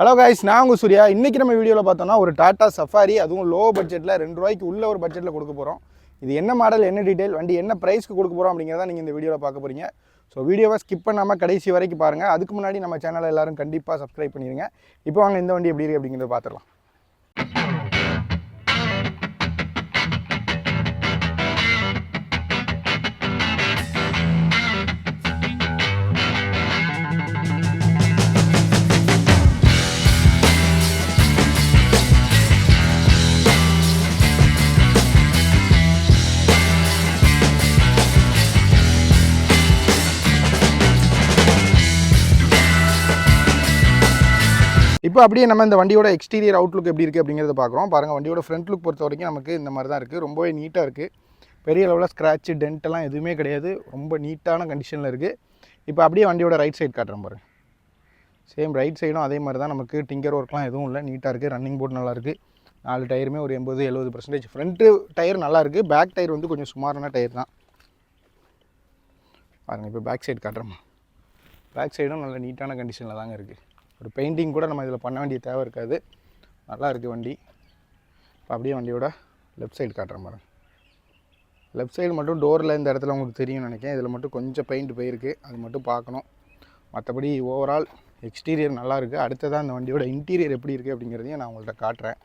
Hello guys நான் உங்கள் சூர்யா. இன்றைக்கி நம்ம வீடியோவில் பார்த்தோம்னா ஒரு டாட்டா சஃபாரி அதுவும் லோ பட்ஜெட்டில் ரெண்டு ரூபாய்க்கு உள்ள ஒரு பட்ஜெட்டில் கொடுக்க போகிறோம் இது என்ன மாடல் என்ன டீட்டெயில் வண்டி என்ன ப்ரைஸ்க்கு கொடுக்க போகிறோம் அப்படிங்கிறத நீங்கள் இந்த வீடியோவில் பார்க்க போகிறீங்க ஸோ வீடியோவை ஸ்கிப் பண்ணாமல் கடைசி வரைக்கும் பாருங்கள் அதுக்கு முன்னாடி நம்ம சேனலை எல்லோரும் கண்டிப்பாக சப்ஸ்கிரைப் பண்ணிடுங்க இப்போ வாங்க இந்த வண்டி எப்படி இருக்குது அப்படிங்கிறத பார்த்துடலாம். இப்போ அப்படியே நம்ம இந்த வண்டியோட எக்ஸ்டீரியர் அவுட்லுக் எப்படி இருக்குது அப்படிங்கிறத பார்க்குறோம். பாருங்கள் வண்டியோட ஃப்ரண்ட் லுக் பொறுத்த வரைக்கும் நமக்கு இந்த மாதிரி தான் இருக்குது ரொம்பவே நீட்டாக இருக்குது பெரிய அளவில் ஸ்க்ராட்ச் டென்ட் எல்லாம் எதுவுமே கிடையாது. ரொம்ப நீட்டான கண்டிஷனில் இருக்குது இப்போ அப்படியே வண்டியோட ரைட் சைடு காட்டுறேன் பாருங்கள் சேம் ரைட் சைடும் அதே மாதிரி தான் நமக்கு டிங்கர் ஒர்க்லாம் எதுவும் இல்லை. நீட்டாக இருக்குது ரன்னிங் போர்ட் நல்லா இருக்குது நாலு டயருமே ஒரு எண்பது எழுபது பர்சன்டேஜ் ஃப்ரண்ட்டு டயர் நல்லா இருக்குது பேக் டயர் வந்து கொஞ்சம் சுமாரான டயர் தான். பாருங்கள் இப்போ பேக் சைடு காட்டுறோம் பேக் சைடும் நல்ல நீட்டான கண்டிஷனில் தாங்க இருக்குது ஒரு பெயிண்டிங் கூட நம்ம இதில் பண்ண வேண்டிய தேவை இருக்காது. நல்லா இருக்குது வண்டி. இப்போ அப்படியே வண்டியோட லெஃப்ட் சைடு காட்டுறேன் மாதிரி லெஃப்ட் சைடு மட்டும் டோரில் இந்த இடத்துல உங்களுக்கு தெரியும்னு நினைக்கிறேன். இதில் மட்டும் கொஞ்சம் பெயிண்ட் போயிருக்கு. அது மட்டும் பார்க்கணும். மற்றபடி ஓவரால் எக்ஸ்டீரியர் நல்லா இருக்குது அடுத்ததான் இந்த வண்டியோட இன்டீரியர் எப்படி இருக்குது அப்படிங்கிறதையும் நான் உங்கள்கிட்ட காட்டுறேன்.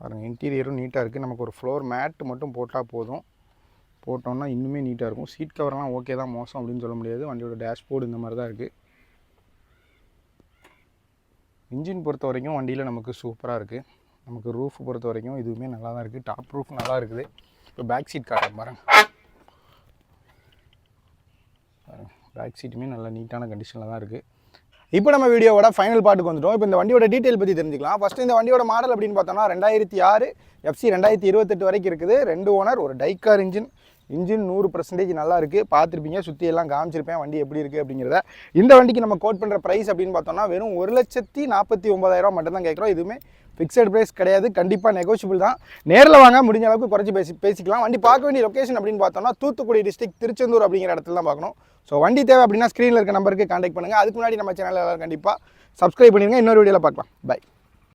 பாருங்கள் இன்டீரியரும் நீட்டாக இருக்குது நமக்கு ஒரு ஃப்ளோர் மேட்டு மட்டும் போட்டால் போதும். போட்டோம்னா இன்னுமே நீட்டாக இருக்கும். சீட் கவர்லாம் ஓகே தான் மோசம் அப்படின்னு சொல்ல முடியாது. வண்டியோட டேஷ்போர்டு இந்த மாதிரி தான் இருக்குது இன்ஜின் பொறுத்த வரைக்கும் வண்டியில் நமக்கு சூப்பராக இருக்குது நமக்கு ரூஃப் பொறுத்த வரைக்கும் இதுவுமே நல்லா தான் இருக்குது டாப் ரூஃப் நல்லா இருக்குது. இப்போ பேக் சீட் காட்டுறேன் பாருங்க. பேக் சீட்டுமே நல்ல நீட்டான கண்டிஷனில் தான் இருக்குது இப்போ நம்ம வீடியோவோட ஃபைனல் பாட்டுக்கு வந்துட்டோம். இப்போ இந்த வண்டியோட டீட்டெயில் பற்றி தெரிஞ்சுக்கலாம். ஃபஸ்ட்டு இந்த வண்டியோட மாடல் அப்படின்னு பார்த்தோம்னா ரெண்டாயிரத்தி ஆறு எஃப்சி ரெண்டாயிரத்தி இருபத்தெட்டு வரைக்கும் இருக்குது. ரெண்டு ஓனர் ஒரு டைக்கார் இன்ஜின் இன்ஜின் நூறு பர்சன்டேஜ் நல்லா இருக்குது பார்த்துருப்பீங்க சுற்றி எல்லாம் காமிச்சிருப்பேன் வண்டி எப்படி இருக்குது அப்படிங்கிறத. இந்த வண்டிக்கு நம்ம கோட் பண்ணுற ப்ரைஸ் அப்படின்னு பார்த்தோம்னா வெறும் ஒரு லட்சத்தி நாற்பத்தி ஒம்பதாயிரம் மட்டும்தான் கேட்குறோம். இதுவுமே ஃபிக்ஸட் ப்ரைஸ் கிடையாது. கண்டிப்பாக நெகோஷியபிள் தான். நேரில் வாங்க முடிஞ்ச அளவுக்கு குறைச்சி பேசி பேசிக்கலாம். வண்டி பார்க்க வேண்டிய லொக்கேஷன் அப்படின்னு பார்த்தோம்னா தூத்துக்குடி டிஸ்ட்ரிக் திருச்செந்தூர் அப்படிங்கிற இடத்துல தான் பார்க்கணும். ஸோ வண்டி தேவை அப்படின்னா ஸ்க்ரீனில் இருக்க நம்பருக்கு காண்டாக்ட் பண்ணுங்கள் அதுக்கு முன்னாடி நம்ம சேனலில் எல்லாரும் கண்டிப்பாக சப்ஸ்கிரைப் பண்ணிடுங்க இன்னொரு வீடியோவில் பார்க்கலாம். பை